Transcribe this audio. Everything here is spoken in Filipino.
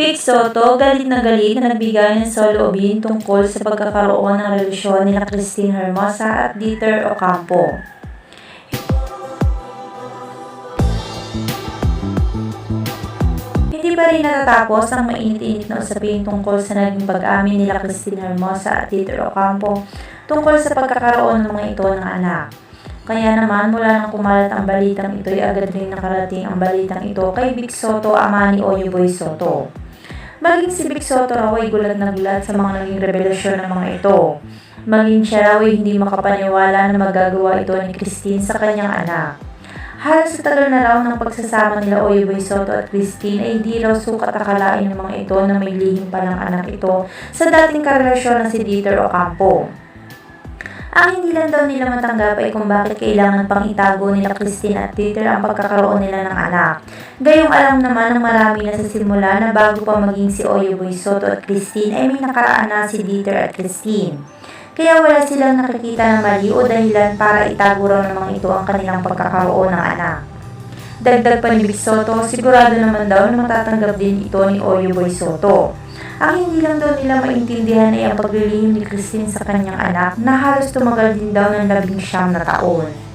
Vic Soto, galit na galit na nagbigay ng soloobin tungkol sa pagkakaroon ng relasyon nila Christine Hermosa at Dieter Ocampo. Hindi pa rin natatapos ang mainit-init na usapin tungkol sa naging pag-amin nila Christine Hermosa at Dieter Ocampo tungkol sa pagkakaroon ng mga ito ng anak. Kaya naman mula nang kumalat ang balitang ito ay agad rin nakarating ang balitang ito kay Vic Soto ama ni Oyeboy Soto. Maging si Vic Soto raw ay gulat na gulat sa mga naging revelasyon ng mga ito. Maging siya raw ay hindi makapaniwala na magagawa ito ni Christine sa kanyang anak. Halos sa tagal na raw ng pagsasama nila Oyeboy Soto at Christine ay hindi raw sukat akalain ng mga ito na may lihim pa ng anak ito sa dating karelasyon na si Dieter Ocampo. Ang hindi lang daw nila matanggap ay kung bakit kailangan pang itago nila Christine at Dieter ang pagkakaroon nila ng anak. Gayong alam naman ng marami na sa simula na bago pa maging si Oyeboy Soto at Christine ay may nakaraan na si Dieter at Christine. Kaya wala silang nakikita na mali o dahilan para itago raw ng mga ito ang kanilang pagkakaroon ng anak. Dagdag pa ni Vic Soto, sigurado naman daw na matatanggap din ito ni Oyeboy Soto. Ang hindi lang daw nila maintindihan ay ang paglilihim ni Christine sa kanyang anak na halos tumagal din daw ng labing siyam na taon.